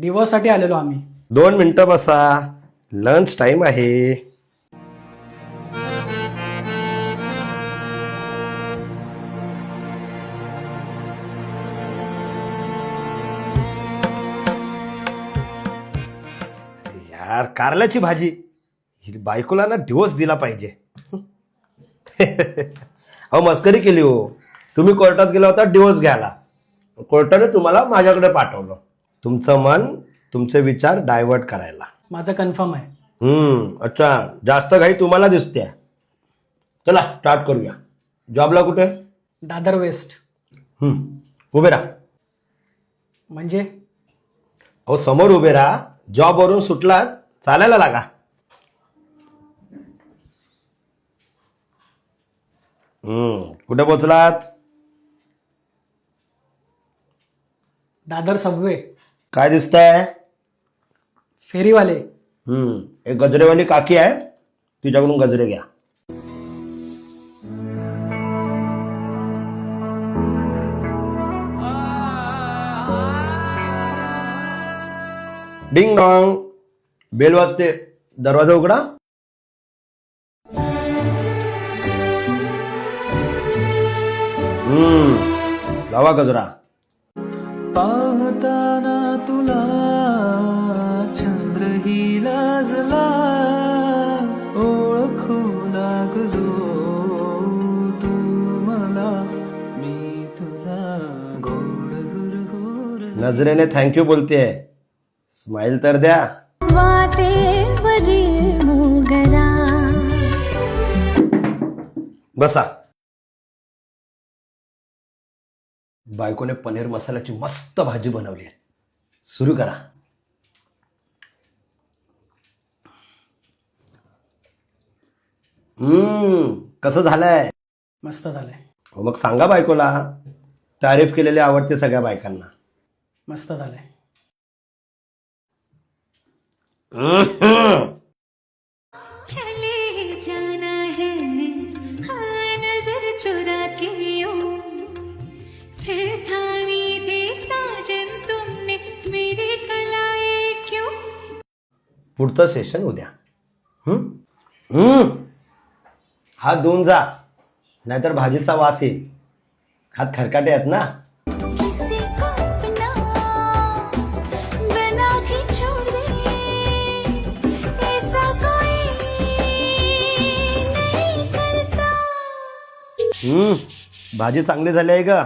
डिवोर्ससाठी आलेलो आम्ही. दोन मिनिटं बसा. लंच टाइम आहे. यार कारल्याची भाजी. ही बायकोला ना डिवोर्स दिला पाहिजे. अहो मस्करी केली हो. तुम्ही कोर्टात गेला होता डिवोर्स घ्यायला. कोर्टाने तुम्हाला माझ्याकडे पाठवलं. तुमचं मन तुमचे विचार डायव्हर्ट करायला. माझं कन्फर्म आहे. हम्म अच्छा जास्त घाई तुम्हाला दिसते. चला स्टार्ट करूया. जॉबला कुठे? दादर वेस्ट. हम्म उभे राहा. म्हणजे? अहो समोर उभे राहा. जॉबवरून सुटलात चालायला लागा. हम्म कुठे पोचलात? दादर सबवे काय दिसतंय? फेरीवाले. हम्म. एक गजरेवाली काकी आहे. तिच्याकडून गजरे घ्या. डिंग डॉंग बेल वाजते. दरवाजा उघडा. हम्म. लावा गजरा. पाहताना तुला चंद्रही लाजला ओळखू लागलो तू मला. मी तुला गोड हुरहुर नजरेने थँक्यू बोलतेय. स्माइल तर द्या. वाटेवरी मोगरा. बसा. बायकोने पनीर मसाल्याची मस्त भाजी बनवली आहे. सुरू करा. हम्म कसं झालंय? मस्त झालंय. हो मग सांगा बायकोला. तारीफ केलेली आवडते सगळ्या बायकांना. मस्त झालंय. चले जाना है पुढचं सेशन उद्या. हात धुवून जा. नाहीतर भाजीचा वास येईल. हात खरकाटे आहेत ना? भाजी चांगली झाली आहे का